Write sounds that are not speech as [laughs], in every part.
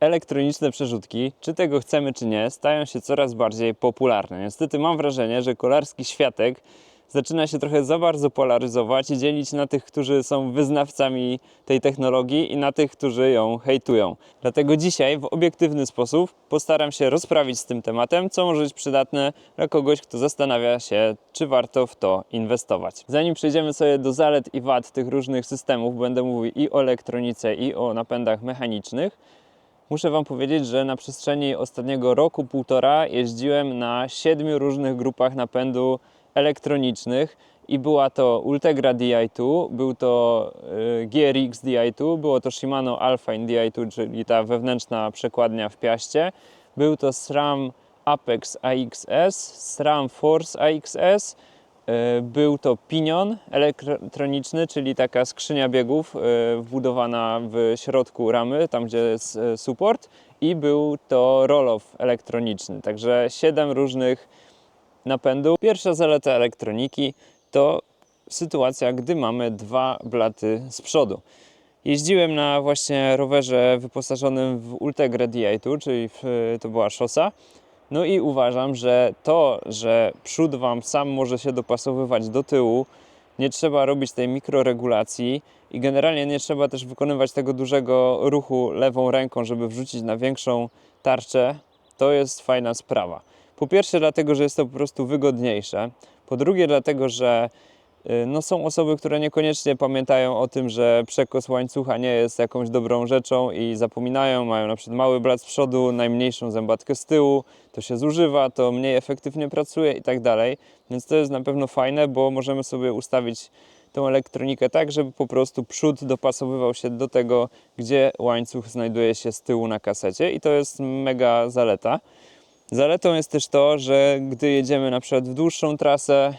elektroniczne przerzutki, czy tego chcemy, czy nie, stają się coraz bardziej popularne. Niestety mam wrażenie, że kolarski światek zaczyna się trochę za bardzo polaryzować i dzielić na tych, którzy są wyznawcami tej technologii i na tych, którzy ją hejtują. Dlatego dzisiaj w obiektywny sposób postaram się rozprawić z tym tematem, co może być przydatne dla kogoś, kto zastanawia się, czy warto w to inwestować. Zanim przejdziemy sobie do zalet i wad tych różnych systemów, będę mówił i o elektronice, i o napędach mechanicznych. Muszę Wam powiedzieć, że na przestrzeni ostatniego roku, półtora jeździłem na siedmiu różnych grupach napędu elektronicznych i była to Ultegra Di2, był to y, GRX Di2, było to Shimano Alpine Di2, czyli ta wewnętrzna przekładnia w piaście, był to SRAM Apex AXS, SRAM Force AXS, był to Pinion elektroniczny, czyli taka skrzynia biegów y, wbudowana w środku ramy, tam gdzie jest support i był to roll-off elektroniczny, także siedem różnych napędu. Pierwsza zaleta elektroniki to sytuacja, gdy mamy dwa blaty z przodu. Jeździłem na właśnie rowerze wyposażonym w Ultegra Di2, czyli to była szosa. No i uważam, że to, że przód Wam sam może się dopasowywać do tyłu, nie trzeba robić tej mikroregulacji i generalnie nie trzeba też wykonywać tego dużego ruchu lewą ręką, żeby wrzucić na większą tarczę, to jest fajna sprawa. Po pierwsze, dlatego, że jest to po prostu wygodniejsze. Po drugie, dlatego, że no, są osoby, które niekoniecznie pamiętają o tym, że przekos łańcucha nie jest jakąś dobrą rzeczą i zapominają, mają na przykład mały blat z przodu, najmniejszą zębatkę z tyłu, to się zużywa, to mniej efektywnie pracuje i tak dalej. Więc to jest na pewno fajne, bo możemy sobie ustawić tą elektronikę tak, żeby po prostu przód dopasowywał się do tego, gdzie łańcuch znajduje się z tyłu na kasecie i to jest mega zaleta. Zaletą jest też to, że gdy jedziemy na przykład w dłuższą trasę,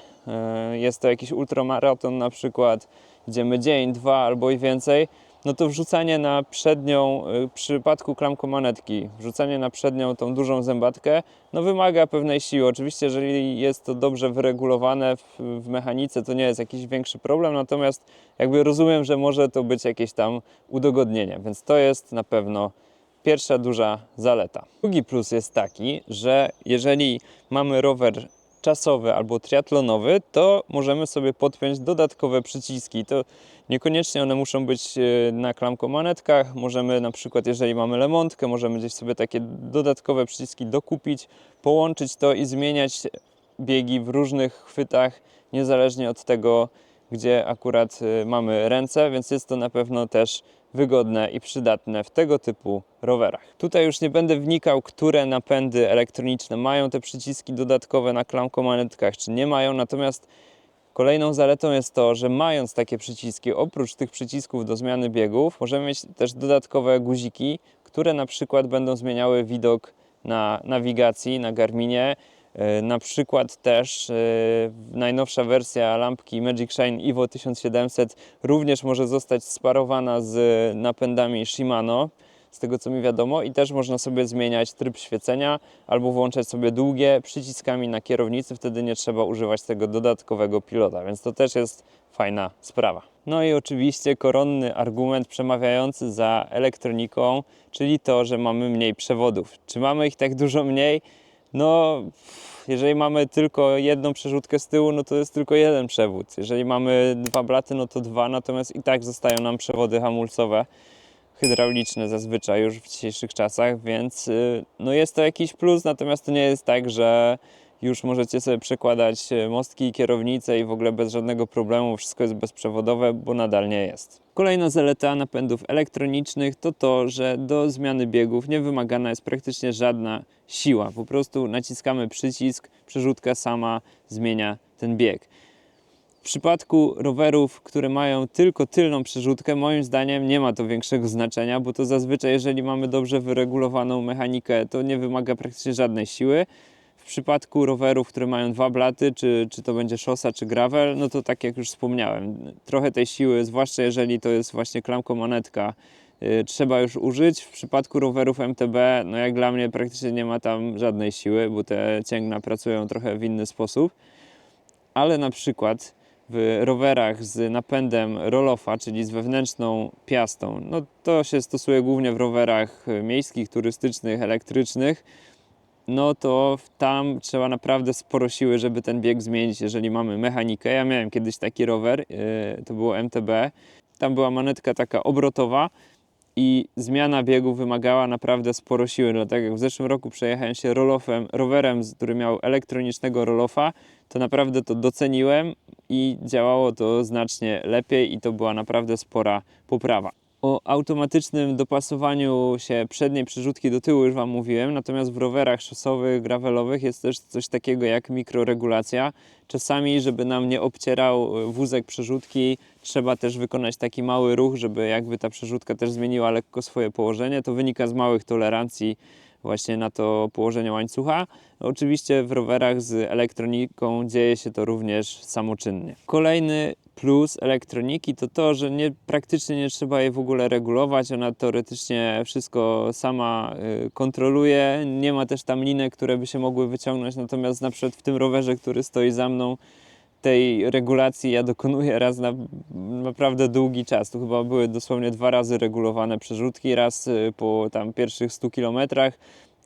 jest to jakiś ultramaraton na przykład, idziemy dzień, dwa albo i więcej, no to wrzucanie na przednią, e, w przypadku klamkomanetki, wrzucanie na przednią tą dużą zębatkę, no wymaga pewnej siły. Oczywiście, jeżeli jest to dobrze wyregulowane w, w mechanice, to nie jest jakiś większy problem, natomiast jakby rozumiem, że może to być jakieś tam udogodnienie, więc to jest na pewno pierwsza duża zaleta. Drugi plus jest taki, że jeżeli mamy rower czasowy albo triatlonowy, to możemy sobie podpiąć dodatkowe przyciski. To niekoniecznie one muszą być e, na klamkomanetkach. Możemy na przykład, jeżeli mamy lemontkę, możemy gdzieś sobie takie dodatkowe przyciski dokupić, połączyć to i zmieniać biegi w różnych chwytach, niezależnie od tego, gdzie akurat y, mamy ręce, więc jest to na pewno też wygodne i przydatne w tego typu rowerach. Tutaj już nie będę wnikał, które napędy elektroniczne mają te przyciski dodatkowe na klamkomanetkach, czy nie mają, natomiast Kolejną zaletą jest to, że mając takie przyciski, oprócz tych przycisków do zmiany biegów, możemy mieć też dodatkowe guziki, które na przykład będą zmieniały widok na nawigacji, na Garminie, Na przykład też e, najnowsza wersja lampki Magic Shine Evo 1700 również może zostać sparowana z napędami Shimano, z tego co mi wiadomo, i też można sobie zmieniać tryb świecenia albo włączać sobie długie przyciskami na kierownicy, wtedy nie trzeba używać tego dodatkowego pilota, więc to też jest fajna sprawa. No i oczywiście koronny argument przemawiający za elektroniką, czyli to, że mamy mniej przewodów. Czy mamy ich tak dużo mniej? No, jeżeli mamy tylko jedną przerzutkę z tyłu, no to jest tylko jeden przewód. Jeżeli mamy dwa blaty, no to dwa, natomiast i tak zostają nam przewody hamulcowe, hydrauliczne zazwyczaj już w dzisiejszych czasach, więc y, no jest to jakiś plus, natomiast to nie jest tak, że już możecie sobie przekładać y, mostki i kierownice i w ogóle bez żadnego problemu wszystko jest bezprzewodowe, bo nadal nie jest. Kolejna zaleta napędów elektronicznych to to, że do zmiany biegów nie wymagana jest praktycznie żadna siła. Po prostu naciskamy przycisk, przerzutka sama zmienia ten bieg. W przypadku rowerów, które mają tylko tylną przerzutkę, moim zdaniem nie ma to większego znaczenia, bo to zazwyczaj, jeżeli mamy dobrze wyregulowaną mechanikę, to nie wymaga praktycznie żadnej siły. Przypadku rowerów, które mają dwa blaty, czy, czy to będzie szosa, czy gravel, no to tak jak już wspomniałem, trochę tej siły, zwłaszcza jeżeli to jest właśnie klamkomanetka, yy, trzeba już użyć. W przypadku rowerów MTB, no jak dla mnie praktycznie nie ma tam żadnej siły, bo te cięgna pracują trochę w inny sposób. Ale na przykład w rowerach z napędem roll-offa, czyli z wewnętrzną piastą, no to się stosuje głównie w rowerach e, miejskich, turystycznych, elektrycznych, no to tam trzeba naprawdę sporo siły, żeby ten bieg zmienić, jeżeli mamy mechanikę. Ja miałem kiedyś taki rower, e, to było MTB, tam była manetka taka obrotowa i zmiana biegu wymagała naprawdę sporo siły, dlatego jak w zeszłym roku przejechałem się roll-offem, rowerem, który miał elektronicznego roll-offa, to naprawdę to doceniłem i działało to znacznie lepiej i to była naprawdę spora poprawa. O automatycznym dopasowaniu się przedniej przerzutki do tyłu już Wam mówiłem, natomiast w rowerach szosowych, gravelowych jest też coś takiego jak mikroregulacja. Czasami, żeby nam nie obcierał e, wózek przerzutki, trzeba też wykonać taki mały ruch, żeby jakby ta przerzutka też zmieniła lekko swoje położenie. To wynika z małych tolerancji właśnie na to położenie łańcucha. Oczywiście w rowerach z elektroniką dzieje się to również samoczynnie. Kolejny plus elektroniki to to, że nie, praktycznie nie trzeba jej w ogóle regulować. Ona teoretycznie wszystko sama y, kontroluje. Nie ma też tam linek, które by się mogły wyciągnąć. Natomiast na przykład w tym rowerze, który stoi za mną, tej regulacji ja dokonuję raz na naprawdę długi czas. Tu chyba były dosłownie dwa razy regulowane przerzutki, raz y, po tam pierwszych 100 kilometrach,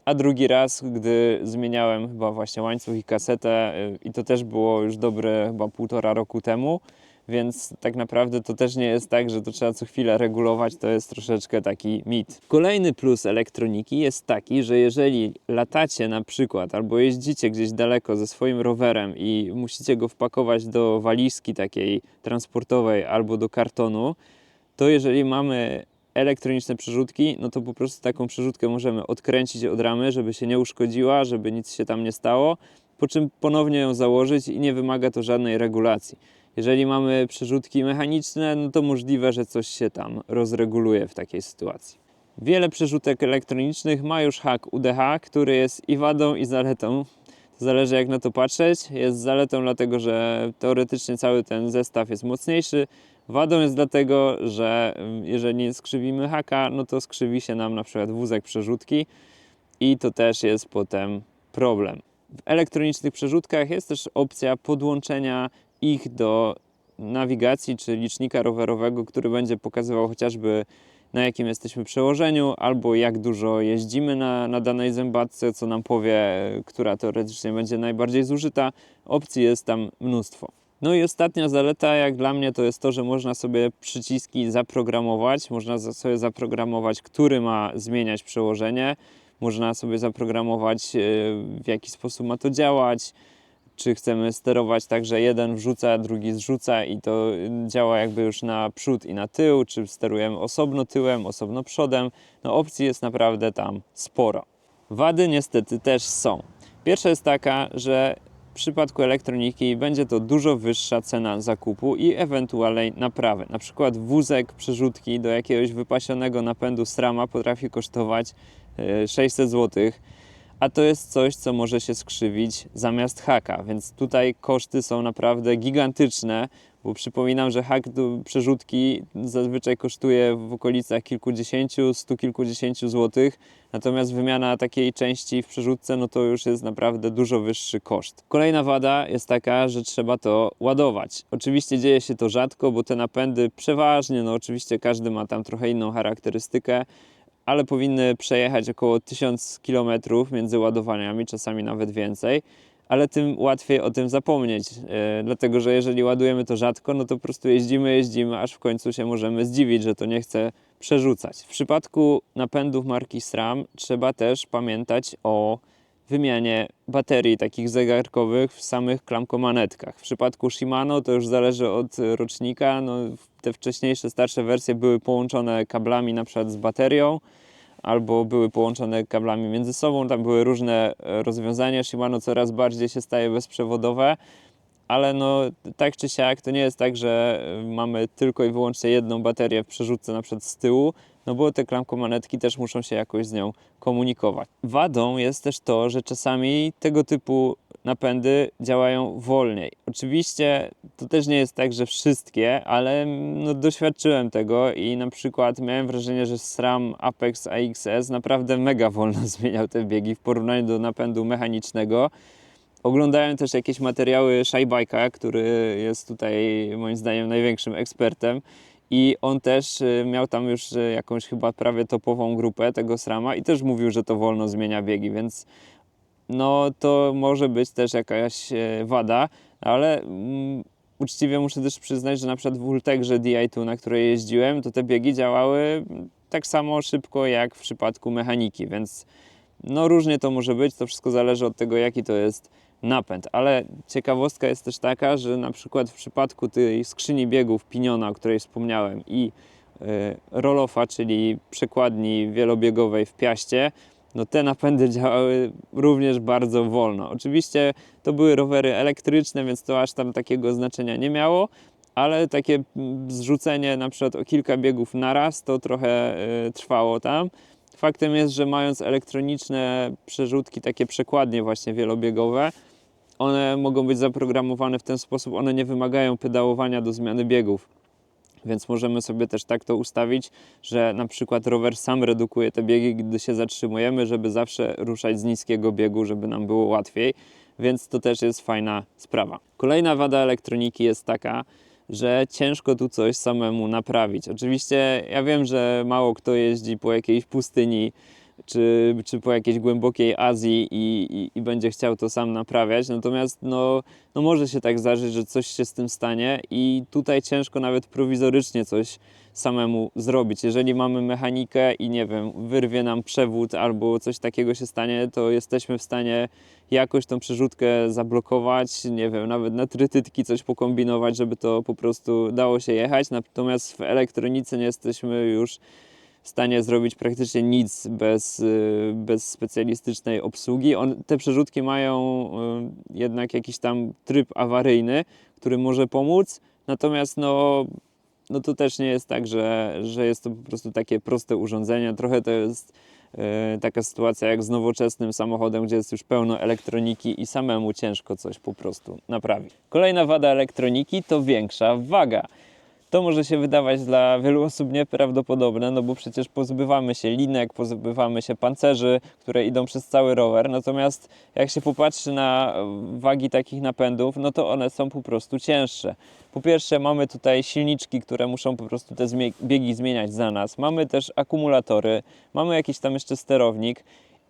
a drugi raz, gdy zmieniałem chyba właśnie łańcuch i kasetę y, i to też było już dobre chyba półtora roku temu. Więc tak naprawdę to też nie jest tak, że to trzeba co chwilę regulować, to jest troszeczkę taki mit. Kolejny plus elektroniki jest taki, że jeżeli latacie na przykład albo jeździcie gdzieś daleko ze swoim rowerem i musicie go wpakować do walizki takiej transportowej albo do kartonu, to jeżeli mamy elektroniczne przerzutki, no to po prostu taką przerzutkę możemy odkręcić od ramy, żeby się nie uszkodziła, żeby nic się tam nie stało, po czym ponownie ją założyć i nie wymaga to żadnej regulacji. Jeżeli mamy przerzutki mechaniczne, no to możliwe, że coś się tam rozreguluje w takiej sytuacji. Wiele przerzutek elektronicznych ma już hak UDH, który jest i wadą, i zaletą. Zależy jak na to patrzeć. Jest zaletą dlatego, że teoretycznie cały ten zestaw jest mocniejszy. Wadą jest dlatego, że ym, jeżeli skrzywimy haka, no to skrzywi się nam na przykład wózek przerzutki i to też jest potem problem. W elektronicznych przerzutkach jest też opcja podłączenia ich do nawigacji czy licznika rowerowego, który będzie pokazywał chociażby na jakim jesteśmy przełożeniu, albo jak dużo jeździmy na, na danej zębatce, co nam powie, która teoretycznie będzie najbardziej zużyta. Opcji jest tam mnóstwo. No i ostatnia zaleta, jak dla mnie, to jest to, że można sobie przyciski zaprogramować. Można sobie zaprogramować, który ma zmieniać przełożenie. Można sobie zaprogramować, e, w jaki sposób ma to działać czy chcemy sterować tak, że jeden wrzuca, drugi zrzuca i to działa jakby już na przód i na tył, czy sterujemy osobno tyłem, osobno przodem. No opcji jest naprawdę tam sporo. Wady niestety też są. Pierwsza jest taka, że w przypadku elektroniki będzie to dużo wyższa cena zakupu i ewentualnej naprawy. Na przykład wózek przerzutki do jakiegoś wypasionego napędu SRAMa potrafi kosztować y, 600 zł a to jest coś, co może się skrzywić zamiast haka, więc tutaj koszty są naprawdę gigantyczne, bo przypominam, że hak do przerzutki zazwyczaj kosztuje w okolicach kilkudziesięciu, stu kilkudziesięciu złotych, natomiast wymiana takiej części w przerzutce, no to już jest naprawdę dużo wyższy koszt. Kolejna wada jest taka, że trzeba to ładować. Oczywiście dzieje się to rzadko, bo te napędy przeważnie, no oczywiście każdy ma tam trochę inną charakterystykę, ale powinny przejechać około 1000 km między ładowaniami, czasami nawet więcej, ale tym łatwiej o tym zapomnieć, e, dlatego że jeżeli ładujemy to rzadko, no to po prostu jeździmy, jeździmy, aż w końcu się możemy zdziwić, że to nie chce przerzucać. W przypadku napędów marki SRAM trzeba też pamiętać o wymianie baterii takich zegarkowych w samych klamkomanetkach. W przypadku Shimano to już zależy od rocznika. No, te wcześniejsze, starsze wersje były połączone kablami na przykład z baterią albo były połączone kablami między sobą. Tam były różne e, rozwiązania. Shimano coraz bardziej się staje bezprzewodowe. Ale no, tak czy siak, to nie jest tak, że e, mamy tylko i wyłącznie jedną baterię w przerzutce na przykład z tyłu, no bo te klamkomanetki też muszą się jakoś z nią komunikować. Wadą jest też to, że czasami tego typu napędy działają wolniej. Oczywiście to też nie jest tak, że wszystkie, ale no, doświadczyłem tego i na przykład miałem wrażenie, że SRAM Apex AXS naprawdę mega wolno [laughs] zmieniał te biegi w porównaniu do napędu mechanicznego. Oglądałem też jakieś materiały Szajbajka, który jest tutaj moim zdaniem największym ekspertem. I on też y, miał tam już y, jakąś chyba prawie topową grupę tego SRAMa i też mówił, że to wolno zmienia biegi, więc no to może być też jakaś e, wada, ale mm, uczciwie muszę też przyznać, że na przykład w Ultegrze Di2, na której jeździłem, to te biegi działały tak samo szybko jak w przypadku mechaniki, więc no różnie to może być, to wszystko zależy od tego, jaki to jest napęd, ale ciekawostka jest też taka, że na przykład w przypadku tej skrzyni biegów Piniona, o której wspomniałem i y, Rolofa, czyli przekładni wielobiegowej w Piaście, no te napędy działały również bardzo wolno. Oczywiście to były rowery elektryczne, więc to aż tam takiego znaczenia nie miało, ale takie zrzucenie na przykład o kilka biegów na raz to trochę y, trwało tam. Faktem jest, że mając elektroniczne przerzutki, takie przekładnie właśnie wielobiegowe, one mogą być zaprogramowane w ten sposób, one nie wymagają pedałowania do zmiany biegów. Więc możemy sobie też tak to ustawić, że na przykład rower sam redukuje te biegi, gdy się zatrzymujemy, żeby zawsze ruszać z niskiego biegu, żeby nam było łatwiej. Więc to też jest fajna sprawa. Kolejna wada elektroniki jest taka, że ciężko tu coś samemu naprawić. Oczywiście ja wiem, że mało kto jeździ po jakiejś pustyni czy, czy po jakiejś głębokiej Azji i, i, i będzie chciał to sam naprawiać. Natomiast no, no może się tak zdarzyć, że coś się z tym stanie i tutaj ciężko nawet prowizorycznie coś samemu zrobić. Jeżeli mamy mechanikę i nie wiem, wyrwie nam przewód albo coś takiego się stanie, to jesteśmy w stanie jakoś tą przerzutkę zablokować, nie wiem, nawet na trytytki coś pokombinować, żeby to po prostu dało się jechać. Natomiast w elektronice nie jesteśmy już w stanie zrobić praktycznie nic bez, y, bez specjalistycznej obsługi. On, te przerzutki mają y, jednak jakiś tam tryb awaryjny, który może pomóc, natomiast no, no to też nie jest tak, że, że jest to po prostu takie proste urządzenie. Trochę to jest y, taka sytuacja jak z nowoczesnym samochodem, gdzie jest już pełno elektroniki i samemu ciężko coś po prostu naprawić. Kolejna wada elektroniki to większa waga. To może się wydawać dla wielu osób nieprawdopodobne, no bo przecież pozbywamy się linek, pozbywamy się pancerzy, które idą przez cały rower. Natomiast jak się popatrzy na wagi takich napędów, no to one są po prostu cięższe. Po pierwsze, mamy tutaj silniczki, które muszą po prostu te biegi zmieniać za nas. Mamy też akumulatory, mamy jakiś tam jeszcze sterownik.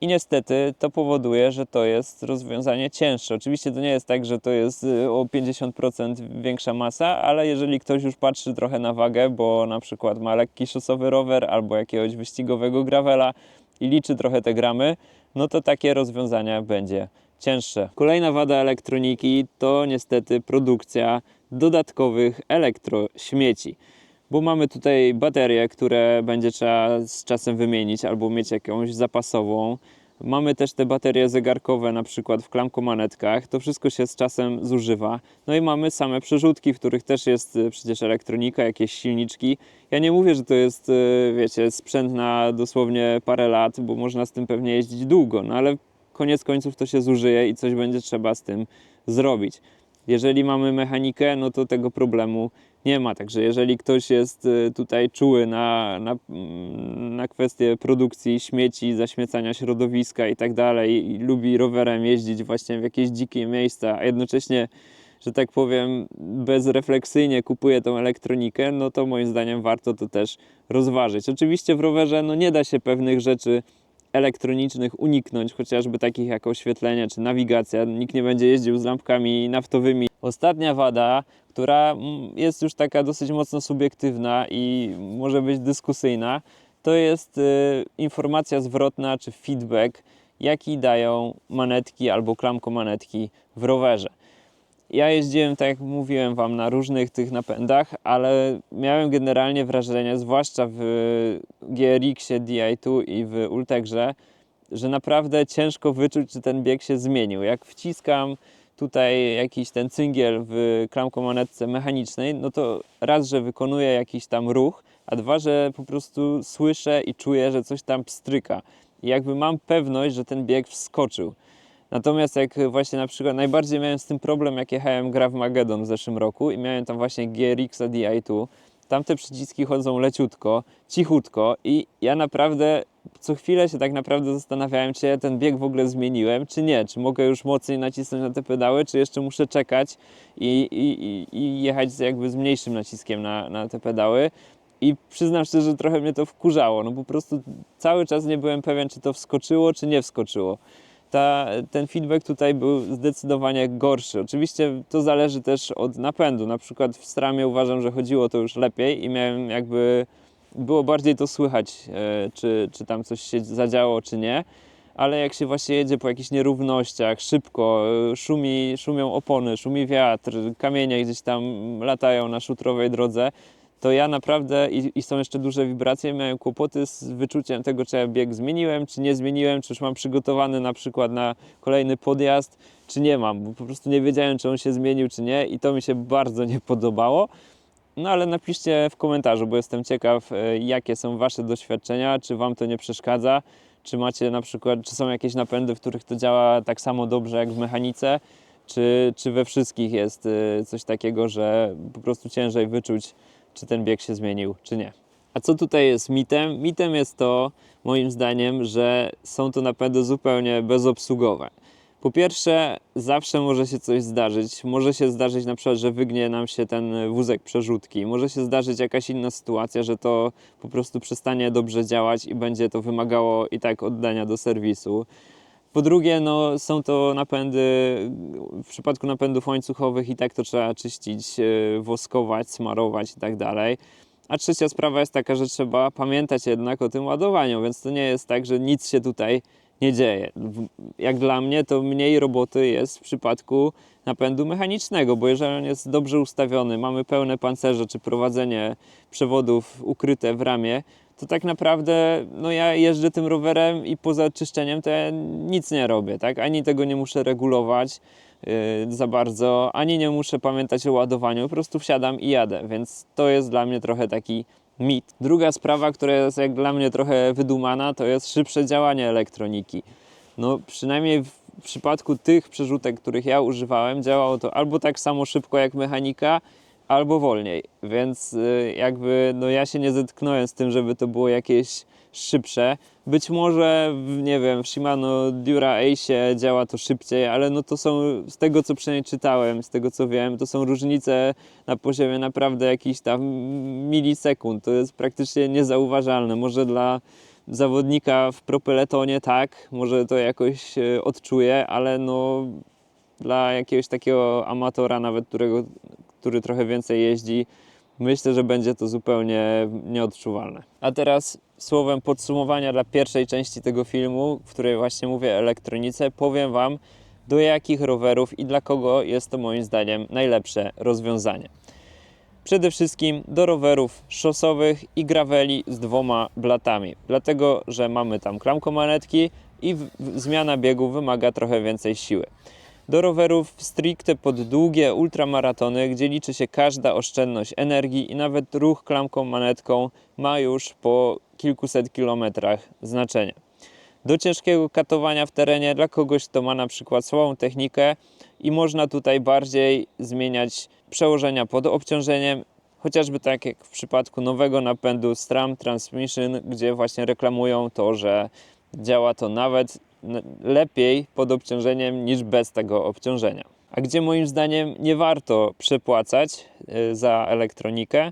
I niestety to powoduje, że to jest rozwiązanie cięższe. Oczywiście to nie jest tak, że to jest y, o 50% większa masa, ale jeżeli ktoś już patrzy trochę na wagę, bo na przykład ma lekki szosowy rower albo jakiegoś wyścigowego gravela i liczy trochę te gramy, no to takie rozwiązania będzie cięższe. Kolejna wada elektroniki to niestety produkcja dodatkowych elektrośmieci bo mamy tutaj baterie, które będzie trzeba z czasem wymienić albo mieć jakąś zapasową. Mamy też te baterie zegarkowe, na przykład w klamkomanetkach. To wszystko się z czasem zużywa. No i mamy same przerzutki, w których też jest y, przecież elektronika, jakieś silniczki. Ja nie mówię, że to jest, y, wiecie, sprzęt na dosłownie parę lat, bo można z tym pewnie jeździć długo, no ale koniec końców to się zużyje i coś będzie trzeba z tym zrobić. Jeżeli mamy mechanikę, no to tego problemu nie ma. Także jeżeli ktoś jest y, tutaj czuły na, na, na kwestie produkcji śmieci, zaśmiecania środowiska i tak dalej, i lubi rowerem jeździć właśnie w jakieś dzikie miejsca, a jednocześnie, że tak powiem, bezrefleksyjnie kupuje tą elektronikę, no to moim zdaniem warto to też rozważyć. Oczywiście w rowerze no nie da się pewnych rzeczy elektronicznych uniknąć, chociażby takich jak oświetlenie czy nawigacja. Nikt nie będzie jeździł z lampkami naftowymi. Ostatnia wada, która mm, jest już taka dosyć mocno subiektywna i może być dyskusyjna, to jest y, informacja zwrotna czy feedback, jaki dają manetki albo klamkomanetki w rowerze. Ja jeździłem, tak jak mówiłem Wam, na różnych tych napędach, ale miałem generalnie wrażenie, zwłaszcza w GRX-ie Di2 i w Ultegrze, że naprawdę ciężko wyczuć, czy ten bieg się zmienił. Jak wciskam tutaj jakiś ten cyngiel w klamkomanetce mechanicznej, no to raz, że wykonuję jakiś tam ruch, a dwa, że po prostu słyszę i czuję, że coś tam pstryka. I jakby mam pewność, że ten bieg wskoczył. Natomiast jak właśnie na przykład najbardziej miałem z tym problem, jak jechałem Grav Magedon w zeszłym roku i miałem tam właśnie GRX Di2 tamte przyciski chodzą leciutko, cichutko i ja naprawdę co chwilę się tak naprawdę zastanawiałem, czy ja ten bieg w ogóle zmieniłem, czy nie, czy mogę już mocniej nacisnąć na te pedały, czy jeszcze muszę czekać i, i, i- jechać jakby z mniejszym naciskiem na, na te pedały. I przyznam szczerze, że trochę mnie to wkurzało. No po prostu cały czas nie byłem pewien, czy to wskoczyło, czy nie wskoczyło. Ta, ten feedback tutaj był zdecydowanie gorszy. Oczywiście to zależy też od napędu. Na przykład w stramie uważam, że chodziło to już lepiej i miałem jakby było bardziej to słychać, e, czy, czy tam coś się zadziało, czy nie. Ale jak się właśnie jedzie po jakichś nierównościach, szybko, e, szumi, szumią opony, szumi wiatr, kamienie gdzieś tam latają na szutrowej drodze, to ja naprawdę i, i są jeszcze duże wibracje, miałem kłopoty z wyczuciem tego, czy ja bieg zmieniłem, czy nie zmieniłem, czy już mam przygotowany na przykład na kolejny podjazd, czy nie mam, bo po prostu nie wiedziałem, czy on się zmienił, czy nie i to mi się bardzo nie podobało. No ale napiszcie w komentarzu, bo jestem ciekaw, e, jakie są Wasze doświadczenia, czy Wam to nie przeszkadza, czy macie na przykład, czy są jakieś napędy, w których to działa tak samo dobrze jak w mechanice, czy, czy we wszystkich jest e, coś takiego, że po prostu ciężej wyczuć, czy ten bieg się zmienił, czy nie. A co tutaj jest mitem? Mitem jest to, moim zdaniem, że są to napędy zupełnie bezobsługowe. Po pierwsze, zawsze może się coś zdarzyć. Może się zdarzyć na przykład, że wygnie nam się ten wózek przerzutki. Może się zdarzyć jakaś inna sytuacja, że to po prostu przestanie dobrze działać i będzie to wymagało i tak oddania do serwisu. Po drugie, no, są to napędy, w przypadku napędów łańcuchowych i tak to trzeba czyścić, e, woskować, smarować i tak dalej. A trzecia sprawa jest taka, że trzeba pamiętać jednak o tym ładowaniu, więc to nie jest tak, że nic się tutaj nie dzieje. Jak dla mnie to mniej roboty jest w przypadku napędu mechanicznego, bo jeżeli on jest dobrze ustawiony, mamy pełne pancerze czy prowadzenie przewodów ukryte w ramię, to tak naprawdę no ja jeżdżę tym rowerem i poza czyszczeniem to ja nic nie robię, tak? Ani tego nie muszę regulować yy, za bardzo, ani nie muszę pamiętać o ładowaniu, po prostu wsiadam i jadę, więc to jest dla mnie trochę taki mit. Druga sprawa, która jest jak dla mnie trochę wydumana, to jest szybsze działanie elektroniki. No przynajmniej w przypadku tych przerzutek, których ja używałem, działało to albo tak samo szybko jak mechanika, albo wolniej. Więc y, jakby no ja się nie zetknąłem z tym, żeby to było jakieś szybsze. Być może, nie wiem, w Shimano Dura Ace działa to szybciej, ale no to są, z tego co przynajmniej czytałem, z tego co wiem, to są różnice na poziomie naprawdę jakichś tam milisekund. To jest praktycznie niezauważalne. Może dla zawodnika w propeletonie tak, może to jakoś e, odczuje, ale no dla jakiegoś takiego amatora nawet, którego, który trochę więcej jeździ, myślę, że będzie to zupełnie nieodczuwalne. A teraz słowem podsumowania dla pierwszej części tego filmu, w której właśnie mówię elektronice, powiem Wam, do jakich rowerów i dla kogo jest to moim zdaniem najlepsze rozwiązanie. Przede wszystkim do rowerów szosowych i graveli z dwoma blatami, dlatego że mamy tam klamkomanetki i zmiana biegu wymaga trochę więcej siły. Do rowerów stricte pod długie ultramaratony, gdzie liczy się każda oszczędność energii i nawet ruch klamką manetką ma już po kilkuset kilometrach znaczenie. Do ciężkiego katowania w terenie dla kogoś, kto ma na przykład słabą technikę i można tutaj bardziej zmieniać przełożenia pod obciążeniem, chociażby tak jak w przypadku nowego napędu SRAM Transmission, gdzie właśnie reklamują to, że działa to nawet lepiej pod obciążeniem niż bez tego obciążenia. A gdzie moim zdaniem nie warto przepłacać y, za elektronikę,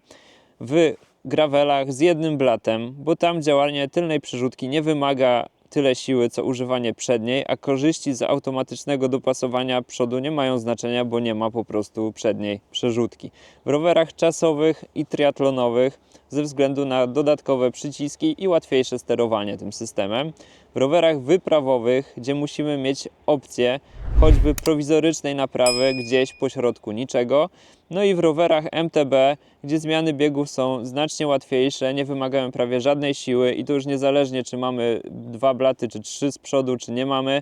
w gravelach z jednym blatem, bo tam działanie tylnej przerzutki nie wymaga tyle siły, co używanie przedniej, a korzyści z automatycznego dopasowania przodu nie mają znaczenia, bo nie ma po prostu przedniej przerzutki. W rowerach czasowych i triatlonowych ze względu na dodatkowe przyciski i łatwiejsze sterowanie tym systemem. W rowerach wyprawowych, gdzie musimy mieć opcję choćby prowizorycznej naprawy gdzieś po środku niczego. No i w rowerach MTB, gdzie zmiany biegów są znacznie łatwiejsze, nie wymagają prawie żadnej siły i to już niezależnie czy mamy dwa blaty, czy trzy z przodu, czy nie mamy.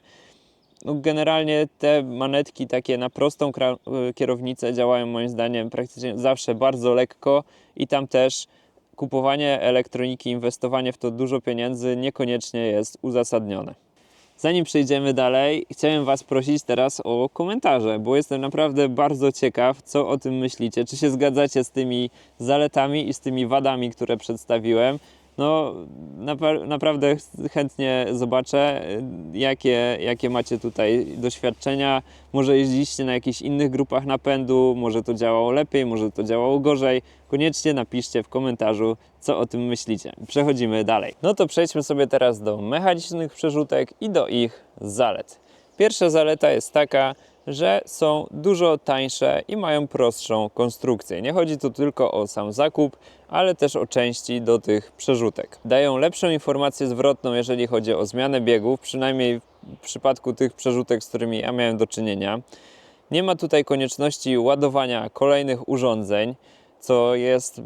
No generalnie te manetki takie na prostą kierownicę działają moim zdaniem praktycznie zawsze bardzo lekko i tam też kupowanie elektroniki, inwestowanie w to dużo pieniędzy niekoniecznie jest uzasadnione. Zanim przejdziemy dalej, chciałem Was prosić teraz o komentarze, bo jestem naprawdę bardzo ciekaw, co o tym myślicie. Czy się zgadzacie z tymi zaletami i z tymi wadami, które przedstawiłem? No, napa- naprawdę ch- chętnie zobaczę, jakie, jakie macie tutaj doświadczenia. Może jeździliście na jakichś innych grupach napędu, może to działało lepiej, może to działało gorzej. Koniecznie napiszcie w komentarzu, co o tym myślicie. Przechodzimy dalej. No to przejdźmy sobie teraz do mechanicznych przerzutek i do ich zalet. Pierwsza zaleta jest taka, że są dużo tańsze i mają prostszą konstrukcję. Nie chodzi tu tylko o sam zakup, ale też o części do tych przerzutek. Dają lepszą informację zwrotną, jeżeli chodzi o zmianę biegów, przynajmniej w przypadku tych przerzutek, z którymi ja miałem do czynienia. Nie ma tutaj konieczności ładowania kolejnych urządzeń, co jest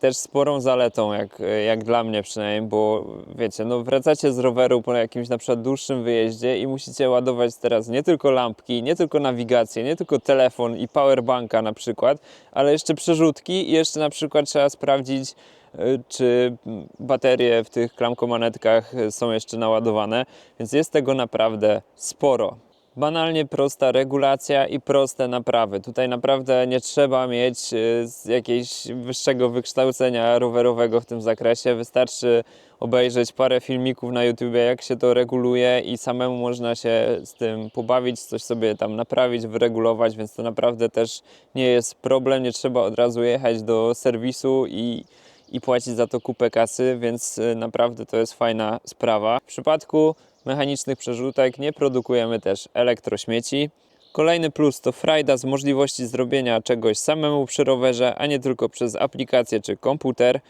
też sporą zaletą, jak, jak dla mnie przynajmniej, bo wiecie, no wracacie z roweru po jakimś na przykład dłuższym wyjeździe i musicie ładować teraz nie tylko lampki, nie tylko nawigację, nie tylko telefon i powerbanka na przykład, ale jeszcze przerzutki i jeszcze na przykład trzeba sprawdzić, y, czy baterie w tych klamkomanetkach są jeszcze naładowane, więc jest tego naprawdę sporo. Banalnie prosta regulacja i proste naprawy. Tutaj naprawdę nie trzeba mieć y, jakiegoś wyższego wykształcenia rowerowego w tym zakresie. Wystarczy obejrzeć parę filmików na YouTube, jak się to reguluje i samemu można się z tym pobawić, coś sobie tam naprawić, wyregulować, więc to naprawdę też nie jest problem. Nie trzeba od razu jechać do serwisu i i płacić za to kupę kasy, więc y, naprawdę to jest fajna sprawa. W przypadku mechanicznych przerzutek nie produkujemy też elektrośmieci. Kolejny plus to frajda z możliwości zrobienia czegoś samemu przy rowerze, a nie tylko przez aplikację czy komputer.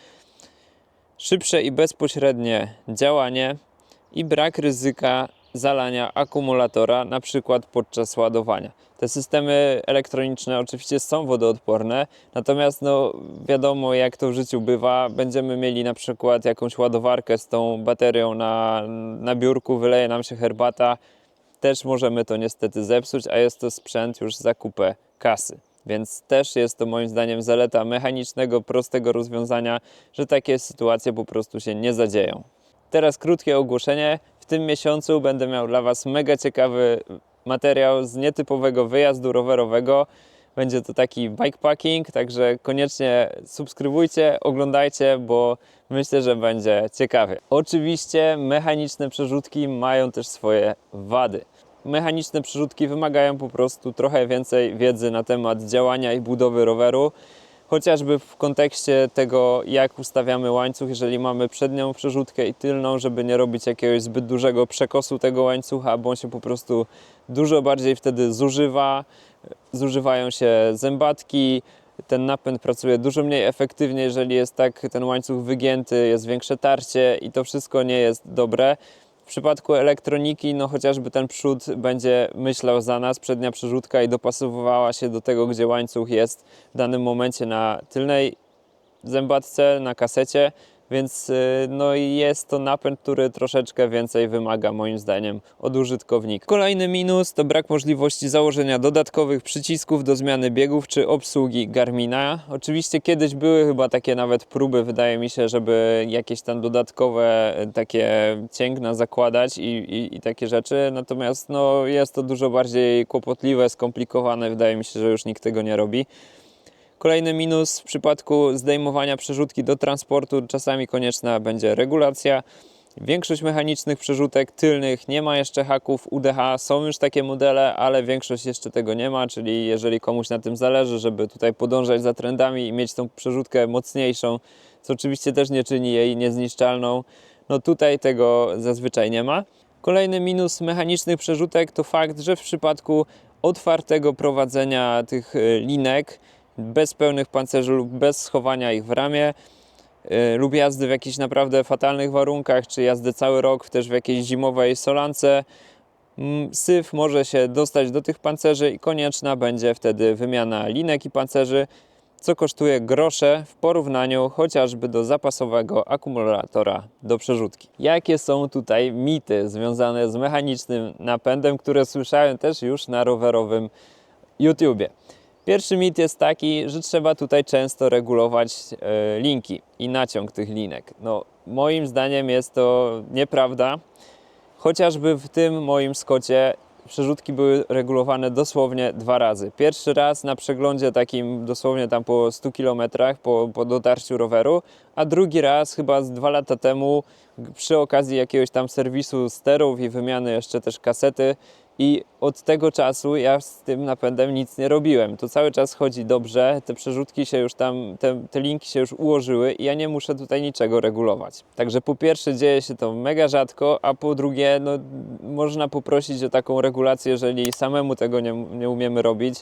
Szybsze i bezpośrednie działanie i brak ryzyka zalania akumulatora, na przykład podczas ładowania. Te systemy elektroniczne oczywiście są wodoodporne, natomiast no, wiadomo jak to w życiu bywa, będziemy mieli na przykład jakąś ładowarkę z tą baterią na, na biurku, wyleje nam się herbata, też możemy to niestety zepsuć, a jest to sprzęt już za kupę kasy. Więc też jest to moim zdaniem zaleta mechanicznego, prostego rozwiązania, że takie sytuacje po prostu się nie zadzieją. Teraz krótkie ogłoszenie. Tym miesiącu będę miał dla Was mega ciekawy materiał z nietypowego wyjazdu rowerowego. Będzie to taki bikepacking, także koniecznie subskrybujcie, oglądajcie, bo myślę, że będzie ciekawy. Oczywiście mechaniczne przerzutki mają też swoje wady. Mechaniczne przerzutki wymagają po prostu trochę więcej wiedzy na temat działania i budowy roweru chociażby w kontekście tego, jak ustawiamy łańcuch, jeżeli mamy przednią przerzutkę i tylną, żeby nie robić jakiegoś zbyt dużego przekosu tego łańcucha, bo on się po prostu dużo bardziej wtedy zużywa, zużywają się zębatki, ten napęd pracuje dużo mniej efektywnie, jeżeli jest tak ten łańcuch wygięty, jest większe tarcie i to wszystko nie jest dobre. Przypadku elektroniki, no chociażby ten przód będzie myślał za nas, przednia przerzutka i dopasowywała się do tego, gdzie łańcuch jest w danym momencie na tylnej zębatce, na kasecie, więc y, no jest to napęd, który troszeczkę więcej wymaga moim zdaniem od użytkownika. Kolejny minus to brak możliwości założenia dodatkowych przycisków do zmiany biegów czy obsługi Garmina. Oczywiście kiedyś były chyba takie nawet próby, wydaje mi się, żeby jakieś tam dodatkowe y, takie cięgna zakładać i, i, i takie rzeczy, natomiast no jest to dużo bardziej kłopotliwe, skomplikowane, wydaje mi się, że już nikt tego nie robi. Kolejny minus w przypadku zdejmowania przerzutki do transportu czasami konieczna będzie regulacja. Większość mechanicznych przerzutek tylnych nie ma jeszcze haków UDH. Są już takie modele, ale większość jeszcze tego nie ma, czyli jeżeli komuś na tym zależy, żeby tutaj podążać za trendami i mieć tą przerzutkę mocniejszą, co oczywiście też nie czyni jej niezniszczalną, no tutaj tego zazwyczaj nie ma. Kolejny minus mechanicznych przerzutek to fakt, że w przypadku otwartego prowadzenia tych y, linek bez pełnych pancerzy lub bez schowania ich w ramię y, lub jazdy w jakichś naprawdę fatalnych warunkach, czy jazdy cały rok też w jakiejś zimowej solance, syf może się dostać do tych pancerzy i konieczna będzie wtedy wymiana linek i pancerzy, co kosztuje grosze w porównaniu chociażby do zapasowego akumulatora do przerzutki. Jakie są tutaj mity związane z mechanicznym napędem, które słyszałem też już na rowerowym YouTubie? Pierwszy mit jest taki, że trzeba tutaj często regulować e, linki i naciąg tych linek. No, moim zdaniem jest to nieprawda. Chociażby w tym moim skocie przerzutki były regulowane dosłownie dwa razy. Pierwszy raz na przeglądzie takim dosłownie tam po 100 km po, po dotarciu roweru, a drugi raz chyba z dwa lata temu przy okazji jakiegoś tam serwisu sterów i wymiany jeszcze też kasety i od tego czasu ja z tym napędem nic nie robiłem. To cały czas chodzi dobrze, te przerzutki się już tam, te, te linki się już ułożyły i ja nie muszę tutaj niczego regulować. Także po pierwsze dzieje się to mega rzadko, a po drugie no, można poprosić o taką regulację, jeżeli samemu tego nie, nie umiemy robić.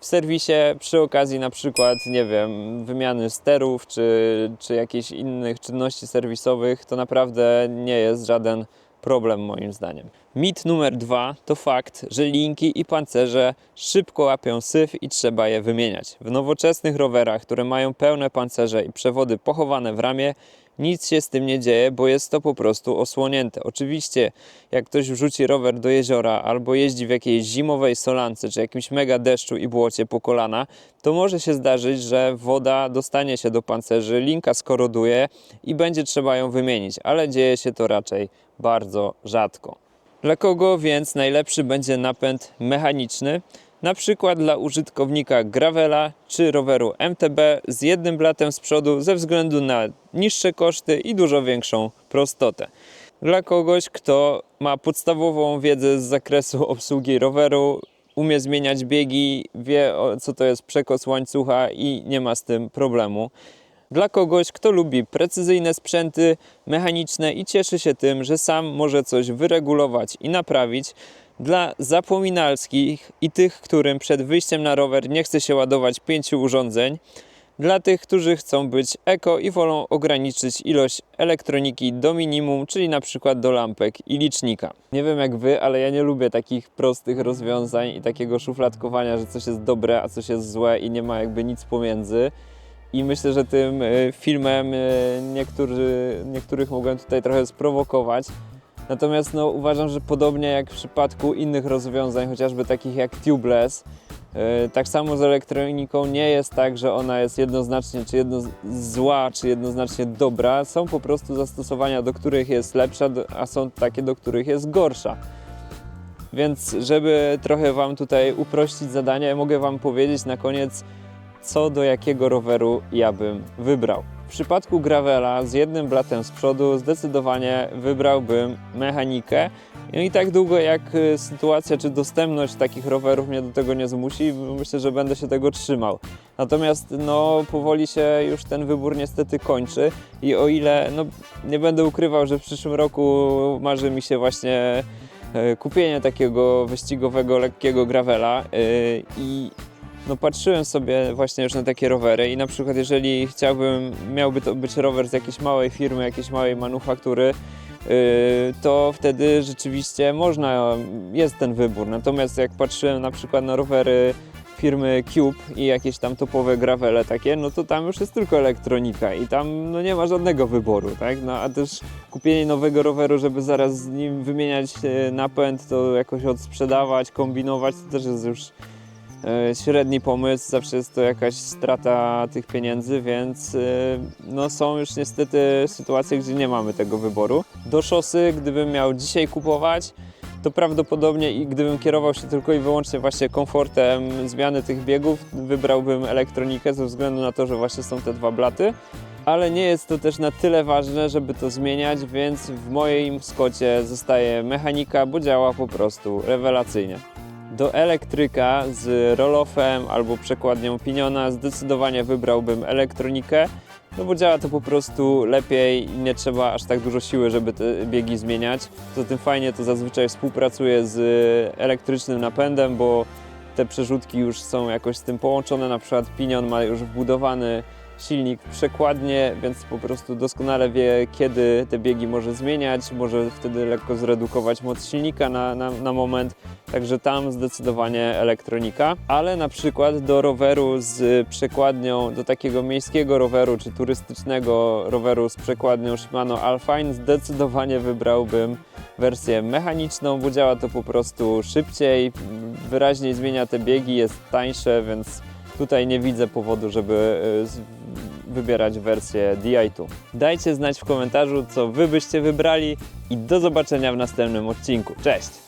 W serwisie przy okazji na przykład, nie wiem, wymiany sterów czy, czy jakichś innych czynności serwisowych, to naprawdę nie jest żaden problem moim zdaniem. Mit numer dwa to fakt, że linki i pancerze szybko łapią syf i trzeba je wymieniać. W nowoczesnych rowerach, które mają pełne pancerze i przewody pochowane w ramię, nic się z tym nie dzieje, bo jest to po prostu osłonięte. Oczywiście, jak ktoś wrzuci rower do jeziora albo jeździ w jakiejś zimowej solance czy jakimś mega deszczu i błocie po kolana, to może się zdarzyć, że woda dostanie się do pancerzy, linka skoroduje i będzie trzeba ją wymienić, ale dzieje się to raczej bardzo rzadko. Dla kogo więc najlepszy będzie napęd mechaniczny? Na przykład dla użytkownika gravela czy roweru MTB z jednym blatem z przodu ze względu na niższe koszty i dużo większą prostotę. Dla kogoś, kto ma podstawową wiedzę z zakresu [laughs] obsługi roweru, umie zmieniać biegi, wie co to jest przekos łańcucha i nie ma z tym problemu. Dla kogoś, kto lubi precyzyjne sprzęty mechaniczne i cieszy się tym, że sam może coś wyregulować i naprawić. Dla zapominalskich i tych, którym przed wyjściem na rower nie chce się ładować pięciu urządzeń. Dla tych, którzy chcą być eko i wolą ograniczyć ilość elektroniki do minimum, czyli na przykład do lampek i licznika. Nie wiem jak wy, ale ja nie lubię takich prostych rozwiązań i takiego szufladkowania, że coś jest dobre, a coś jest złe i nie ma jakby nic pomiędzy. I myślę, że tym e, filmem e, niektórzy, niektórych mogłem tutaj trochę sprowokować. Natomiast no, uważam, że podobnie jak w przypadku innych rozwiązań, chociażby takich jak tubeless, e, tak samo z elektroniką nie jest tak, że ona jest jednoznacznie czy jedno zła, czy jednoznacznie dobra. Są po prostu zastosowania, do których jest lepsza, a są takie, do których jest gorsza. Więc żeby trochę Wam tutaj uprościć zadanie, mogę Wam powiedzieć na koniec, co do jakiego roweru ja bym wybrał. W przypadku Gravela z jednym blatem z przodu zdecydowanie wybrałbym mechanikę. No i tak długo jak y, sytuacja czy dostępność takich rowerów mnie do tego nie zmusi, myślę, że będę się tego trzymał. Natomiast no powoli się już ten wybór niestety kończy i o ile no nie będę ukrywał, że w przyszłym roku marzy mi się właśnie e, kupienie takiego wyścigowego lekkiego gravela e, i no patrzyłem sobie właśnie już na takie rowery i na przykład jeżeli chciałbym, miałby to być rower z jakiejś małej firmy, jakiejś małej manufaktury, yy, to wtedy rzeczywiście można, jest ten wybór. Natomiast jak patrzyłem na przykład na rowery firmy Cube i jakieś tam topowe gravele takie, no to tam już jest tylko elektronika i tam no nie ma żadnego wyboru, tak? No a też kupienie nowego roweru, żeby zaraz z nim wymieniać e, napęd, to jakoś odsprzedawać, kombinować, to też jest już średni pomysł, zawsze jest to jakaś strata tych pieniędzy, więc e, no są już niestety sytuacje, gdzie nie mamy tego wyboru. Do szosy, gdybym miał dzisiaj kupować, to prawdopodobnie i gdybym kierował się tylko i wyłącznie właśnie komfortem zmiany tych biegów, wybrałbym elektronikę ze względu na to, że właśnie są te dwa blaty. Ale nie jest to też na tyle ważne, żeby to zmieniać, więc w moim skocie zostaje mechanika, bo działa po prostu rewelacyjnie. Do elektryka z roll-offem albo przekładnią piniona zdecydowanie wybrałbym elektronikę, no bo działa to po prostu lepiej i nie trzeba aż tak dużo siły, żeby te biegi zmieniać. Poza tym fajnie to zazwyczaj współpracuje z elektrycznym napędem, bo te przerzutki już są jakoś z tym połączone. Na przykład Pinion ma już wbudowany silnik przekładnie, więc po prostu doskonale wie, kiedy te biegi może zmieniać, może wtedy lekko zredukować moc silnika na, na, na moment. Także tam zdecydowanie elektronika, ale na przykład do roweru z przekładnią, do takiego miejskiego roweru czy turystycznego roweru z przekładnią Shimano Alpine zdecydowanie wybrałbym wersję mechaniczną, bo działa to po prostu szybciej, wyraźniej zmienia te biegi, jest tańsze, więc tutaj nie widzę powodu, żeby z- wybierać wersję DI2. Dajcie znać w komentarzu, co wy byście wybrali i do zobaczenia w następnym odcinku. Cześć!